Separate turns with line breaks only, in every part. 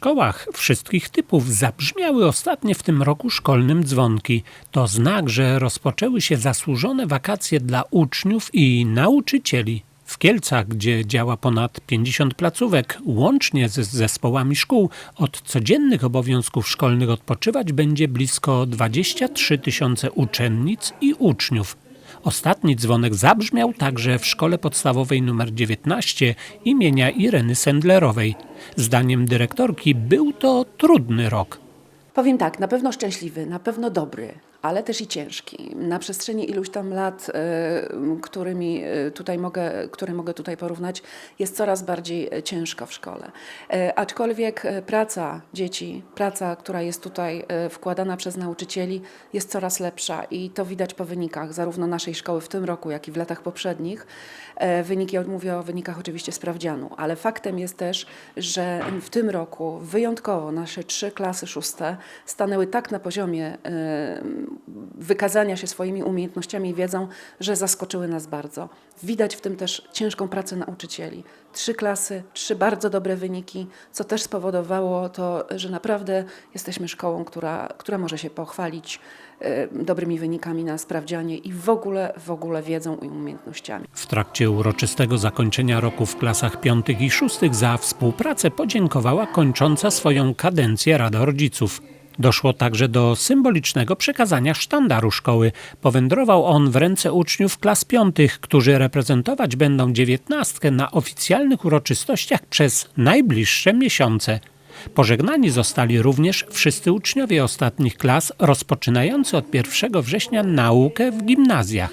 szkołach wszystkich typów zabrzmiały ostatnie w tym roku szkolnym dzwonki. To znak, że rozpoczęły się zasłużone wakacje dla uczniów i nauczycieli. W Kielcach, gdzie działa ponad 50 placówek, łącznie z zespołami szkół, od codziennych obowiązków szkolnych odpoczywać będzie blisko 23 tysiące uczennic i uczniów. Ostatni dzwonek zabrzmiał także w szkole podstawowej nr 19 imienia Ireny Sendlerowej. Zdaniem dyrektorki był to trudny rok.
Powiem tak, na pewno szczęśliwy, na pewno dobry, ale też i ciężki. Na przestrzeni iluś tam lat, e, którymi e, tutaj mogę, które mogę tutaj porównać, jest coraz bardziej e, ciężko w szkole. Aczkolwiek praca dzieci, praca, która jest tutaj wkładana przez nauczycieli, jest coraz lepsza i to widać po wynikach zarówno naszej szkoły w tym roku, jak i w latach poprzednich. Wyniki, mówię o wynikach oczywiście sprawdzianu, ale faktem jest też, że w tym roku wyjątkowo nasze trzy klasy szóste stanęły tak na poziomie wykazania się swoimi umiejętnościami i wiedzą, że zaskoczyły nas bardzo. Widać w tym też ciężką pracę nauczycieli. Trzy klasy, trzy bardzo dobre wyniki, co też spowodowało to, że naprawdę jesteśmy szkołą, która, która może się pochwalić e, dobrymi wynikami na sprawdzianie i w ogóle, w ogóle wiedzą i umiejętnościami.
W trakcie uroczystego zakończenia roku w klasach piątych i szóstych za współpracę podziękowała kończąca swoją kadencję Rada Rodziców. Doszło także do symbolicznego przekazania sztandaru szkoły. Powędrował on w ręce uczniów klas piątych, którzy reprezentować będą dziewiętnastkę na oficjalnych uroczystościach przez najbliższe miesiące. Pożegnani zostali również wszyscy uczniowie ostatnich klas, rozpoczynający od 1 września naukę w gimnazjach.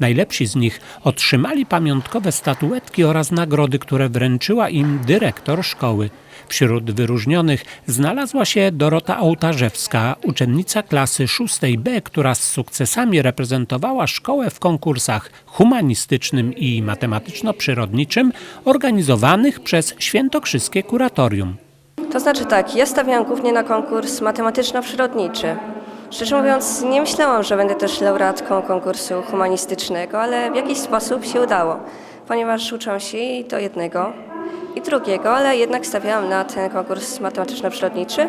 Najlepsi z nich otrzymali pamiątkowe statuetki oraz nagrody, które wręczyła im dyrektor szkoły. Wśród wyróżnionych znalazła się Dorota Ołtarzewska, uczennica klasy 6B, która z sukcesami reprezentowała szkołę w konkursach humanistycznym i matematyczno-przyrodniczym organizowanych przez Świętokrzyskie Kuratorium.
To znaczy tak, ja stawiałam głównie na konkurs matematyczno-przyrodniczy. Szczerze mówiąc, nie myślałam, że będę też laureatką konkursu humanistycznego, ale w jakiś sposób się udało, ponieważ uczą się i do jednego, i drugiego, ale jednak stawiałam na ten konkurs matematyczno-przyrodniczy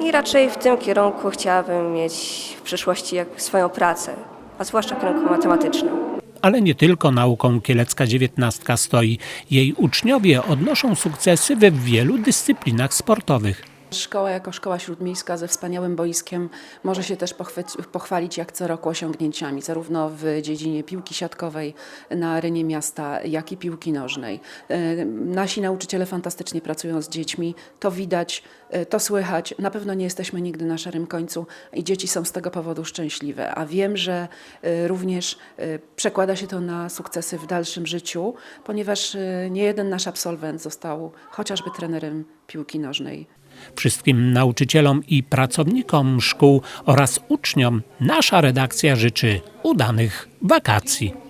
i raczej w tym kierunku chciałabym mieć w przyszłości swoją pracę, a zwłaszcza w kierunku matematycznym.
Ale nie tylko nauką kielecka dziewiętnastka stoi. Jej uczniowie odnoszą sukcesy we wielu dyscyplinach sportowych.
Szkoła jako szkoła śródmiejska ze wspaniałym boiskiem może się też pochwalić jak co roku osiągnięciami, zarówno w dziedzinie piłki siatkowej na arenie miasta, jak i piłki nożnej. E, Nasi nauczyciele fantastycznie pracują z dziećmi, to widać, e, to słychać. Na pewno nie jesteśmy nigdy na szarym końcu i dzieci są z tego powodu szczęśliwe. A wiem, że e, również przekłada się to na sukcesy w dalszym życiu, ponieważ nie jeden nasz absolwent został chociażby trenerem piłki nożnej
Wszystkim nauczycielom i pracownikom szkół oraz uczniom nasza redakcja życzy udanych wakacji.